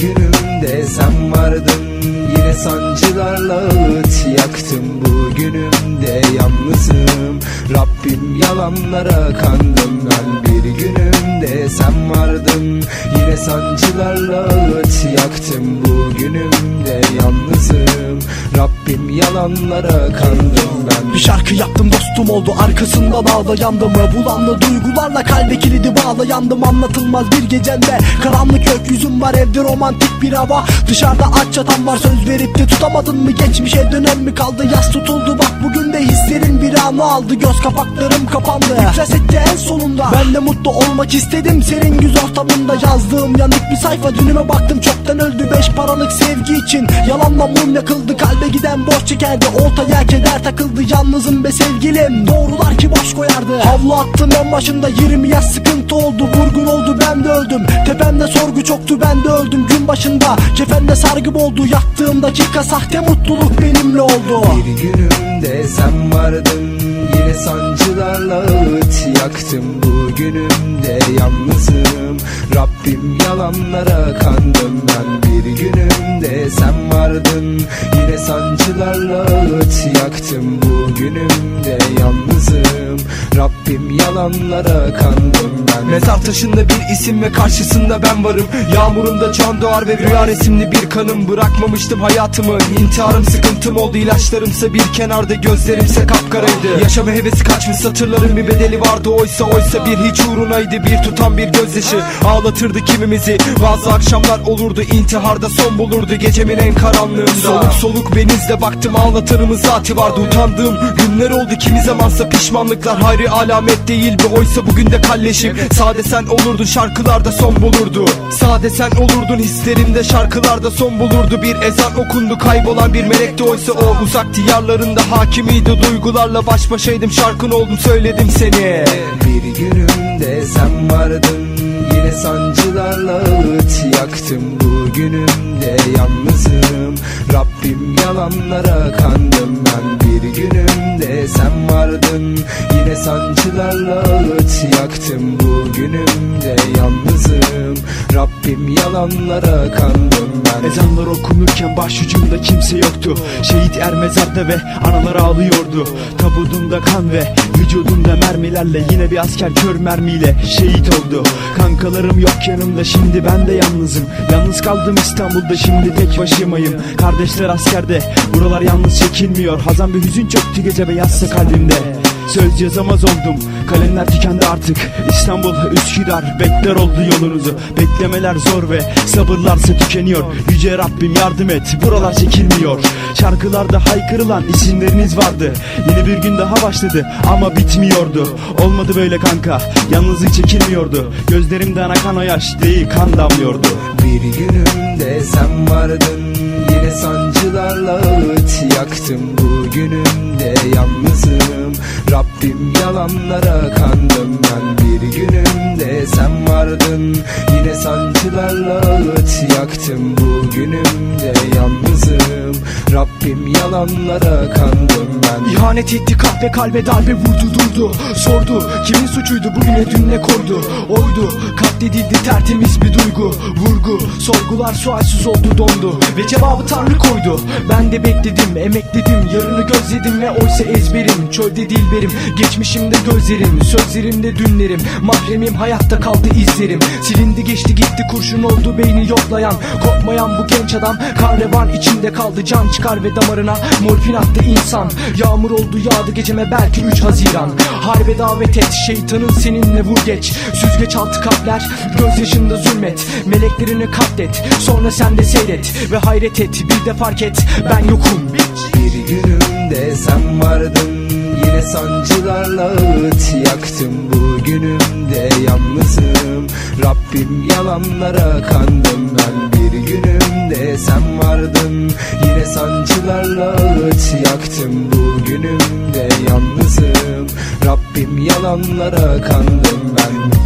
günümde sen vardın. Yine sancılarla ağıt yaktım bu günümde yalnızım. Rabbim yalanlara kandım ben bir günümde sen vardın. Yine sancılarla ağıt yaktım bu günümde yalnızım. Rabbim yalanlara kandım ben. Bir şarkı yaptım dostum oldu. Arkasından ağlayandım Bulanlı duygularla kalbe kilidi bağlayandım Anlatılmaz bir gecende karanlık gökyüzüm var. Evde romantik bir hava. Dışarıda aç çatan var. Söz verip de tutamadın mı? Geçmişe dönem mi kaldı? Yaz tutuldu. Bak bugün de hislerin bir anı aldı. Göz kapaklarım kapandı. İflas etti en sonunda. Ben de mutlu olmak istedim senin güz ortamında. Yazdığım yanık bir sayfa. Dünüme baktım çoktan öldü. Beş paralık sevgi için yalanla mum yakıldı Kalbe giden boş çekerdi oltaya keder takıldı Yalnızım be sevgilim. Doğrular ki boş koyardı. Havlu attım en başında 20 yaş sıkıntı oldu. Vurgun oldu ben de öldüm. Tepemde sorgu çoktu ben de öldüm. Gün başında kefende sargı oldu Yattığım dakika sahte mutluluk benimle oldu. Bir günümde sen vardın Yine sancılarla ağıt yaktım. Bugünümde yalnızım. Rabbim yalanlara kandım ben. Bir günümde sen vardın Yine sancılarla ağıt yaktım Bugünümde yalnızım. Rabbim yalanlara kandım ben. Mezar taşında bir isim ve karşısında ben varım. Yağmurumda can doğar ve rüya resimli bir kanım. Bırakmamıştım hayatımı. İntiharım sıkıntım oldu ilaçlarımsa bir kenarda Gözlerimse kapkaraydı. Yaşama hevesi kaçmış satırların bir bedeli vardı. Oysa oysa bir hiç uğrunaydı. Bir tutan bir gözyaşı ağlatırdı kimimizi. Bazı akşamlar olurdu intiharda son bulurdu. Gecemin en karanlığında Soluk soluk benizle baktım ağlatırımın saati vardı Utandığım günler oldu kimi zamansa pişmanlıklar. Hayri alamet değil bir oysa bugün de kalleşim. Sade sen olurdun şarkılarda son bulurdu. Sade sen olurdun hislerimde şarkılarda son bulurdu. Bir ezan okundu kaybolan bir melekti oysa o uzak diyarlarında hakimiydi. Duygularla baş başaydım şarkın oldum söyledim seni. Bir günümde sen vardın Yine sancılarla ağıt yaktım Bugünümde yalnızım. Rabbim yalanlara kandım ben Bir günümde sen vardın. Yine sancılarla ağıt yaktım Bugünümde yalnızım Rabbim yalanlara kandım ben Ezanlar okunurken başucumda kimse yoktu. Şehit er mezarda ve analar ağlıyordu. Tabudumda kan ve vücudumda mermilerle Yine bir asker kör mermiyle şehit oldu. Kankalarım yok yanımda şimdi ben de yalnızım. Yalnız kaldım İstanbul'da şimdi tek başımayım. Kardeşler askerde buralar yalnız çekilmiyor. Hazan bir hüzün çöktü gece beyazsa kalbimde Söz yazamaz oldum. Kalemler tükendi artık. İstanbul Üsküdar bekler oldu yolunuzu. Beklemeler zor ve sabırlarsa tükeniyor. Yüce Rabbim yardım et. Buralar çekilmiyor. Şarkılarda haykırılan isimleriniz vardı. Yeni bir gün daha başladı ama bitmiyordu. Olmadı böyle kanka. Yalnızlık çekilmiyordu. Gözlerimden akan o yaş değil kan damlıyordu. Bir günümde sen vardın. Yine sancılarla ağıt yaktım Bugünümde yalnızım. Rabbim yalanlara kandım ben Bir günümde sen vardın. Yine sancılarla ağıt yaktım Bugünümde yalnızım. Rabbim yalanlara kandım ben. İhanet etti kahve kalbe darbe vurdu durdu. Sordu kimin suçuydu? Bugüne dün ne koydu? Oydu katledildi tertemiz bir duygu. Vurgu sorgular sualsiz oldu dondu. Ve cevabı tanrı koydu. Ben de bekledim emekledim. Yarını gözledim Ve oysa ezberim. Çölde dilberim Geçmişimde gözlerim sözlerimde dünlerim Mahremim hayatta kaldı izlerim. Silindi geçti gitti kurşun oldu beyni yoklayan. Korkmayan bu genç adam Kahraman içinde kaldı. Can çıkar ve damarına Morfin attı insan. Yağmur oldu yağdı geceme belki 3 Haziran. Harbe davet et şeytanın seninle vur geç. Süzgeç altı kalpler gözyaşında zulmet. Meleklerini katlet sonra sen de seyret Ve hayret et. Bir de fark et ben yokum. Bir günümde sen vardın Yine sancılarla ağıt yaktım Bugünümde yalnızım. Rabbim yalanlara kandım ben Bir günümde sen vardın. Yine sancılarla ağıt yaktım Bugünümde yalnızım. Rabbim yalanlara kandım ben